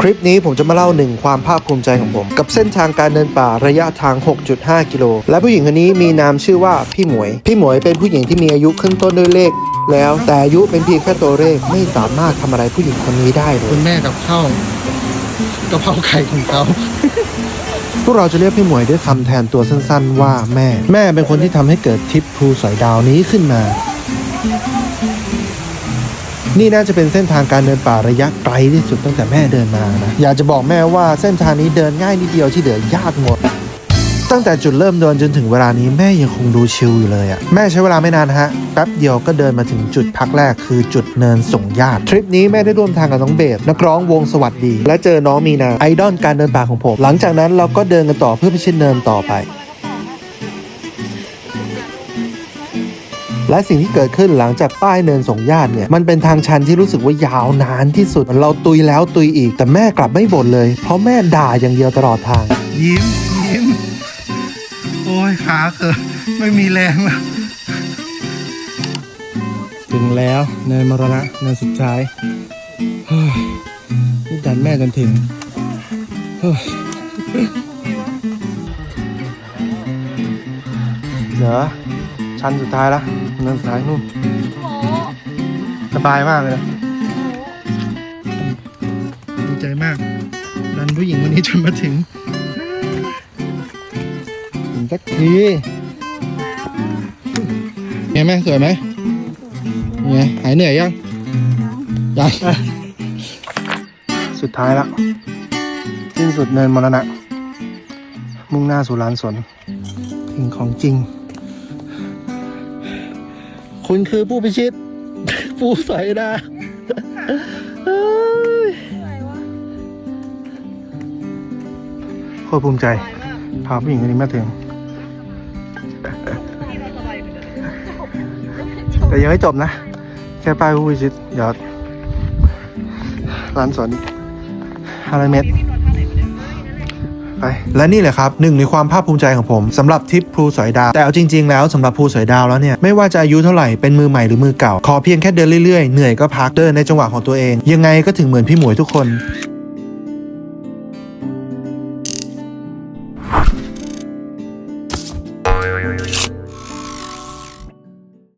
คลิปนี้ผมจะมาเล่าหนึ่งความภาคภูมิใจของผม กับเส้นทางการเดินป่าระยะทาง 6.5 กิโล และผู้หญิงคนนี้มีนามชื่อว่าพี่หมวย พี่หมวยเป็นผู้หญิงที่มีอายุขึ้นต้นด้วยเลข แล้วแต่อายุเป็นเพียงแค่ตัวเลขไม่สามารถทำอะไรผู้หญิงคนนี้ได้เลคุยณแม่กับข้าวกะเพราไข่ของเขา พวกเราจะเรียกพี่หมวยด้วยคำแทนตัวสั้นๆ ว่าแม่ แม่เป็นคนที่ทำให้เกิดทริปภูสอยดาวนี้ขึ้นมา นี่น่าจะเป็นเส้นทางการเดินป่าระยะไกลที่สุดตั้งแต่แม่เดินมานะอยากจะบอกแม่ว่าเส้นทางนี้เดินง่ายนิดเดียวที่เหลือยากหมด ตั้งแต่จุดเริ่มเดินจนถึงเวลานี้แม่ยังคงดูชิลอยู่เลยอะแม่ใช้เวลาไม่นานฮะแป๊บเดียวก็เดินมาถึงจุดพักแรกคือจุดเนินส่งญาติทริปนี้แม่ได้ร่วมทางกับน้องเบสนักร้องวงสวัสดี และเจอน้องมีนาไอดอลการเดินป่าของผมหลังจากนั้นเราก็เดินกันต่อเพื่อไปชิดเนินต่อไป และสิ่งที่เกิดขึ้นหลังจากป้ายเนินส่งญาติเนี่ยมันเป็นทางชันที่รู้สึกว่ายาวนานที่สุด เราตุยแล้วตุยอีกแต่แม่กลับไม่บ่นเลย เพราะแม่ด่าอย่างเดียวตลอดทาง ยิ้มยิ้มโอ้ยขาเกิดไม่มีแรงแล้วถึงแล้วเนินมรณะเนินสุดท้ายเฮ้ยนี่ดันแม่จนถึงเฮ้ยเหรอชันสุดท้ายละ เนินสุดท้ายนู่นสบายมากเลยนะดีใจมาก ดันผู้หญิงคนนี้จนมาถึงถึงสักทีไงแม่สวยไหมไงหายเหนื่อยยังยังสุดท้ายละสิ้นสุดเนินมรณะ มุ่งหน้าสู่ลานสนถึงของจริง คุณคือผู้พิชิต ผู้ใส่ดาโคตรภูมิใจ พาผู้หญิงคนนี้มาถึง แต่ยังไม่จบนะ แค่ป้ายผู้พิชิตเดี๋ยวร้านสวนอีกห้าร้อยเมตร ไป และนี่แหละครับหนึ่งในความภาคภูมิใจของผมสำหรับทิปภูสอยดาว แต่เอาจริง ๆ แล้วสำหรับภูสอยดาวแล้วเนี่ยไม่ว่าจะอายุเท่าไหร่เป็นมือใหม่หรือมือเก่า ขอเพียงแค่เดินเรื่อยๆ เหนื่อยก็พักเดินในจังหวะของตัวเอง ยังไงก็ถึงเหมือนพี่หมวยทุกคน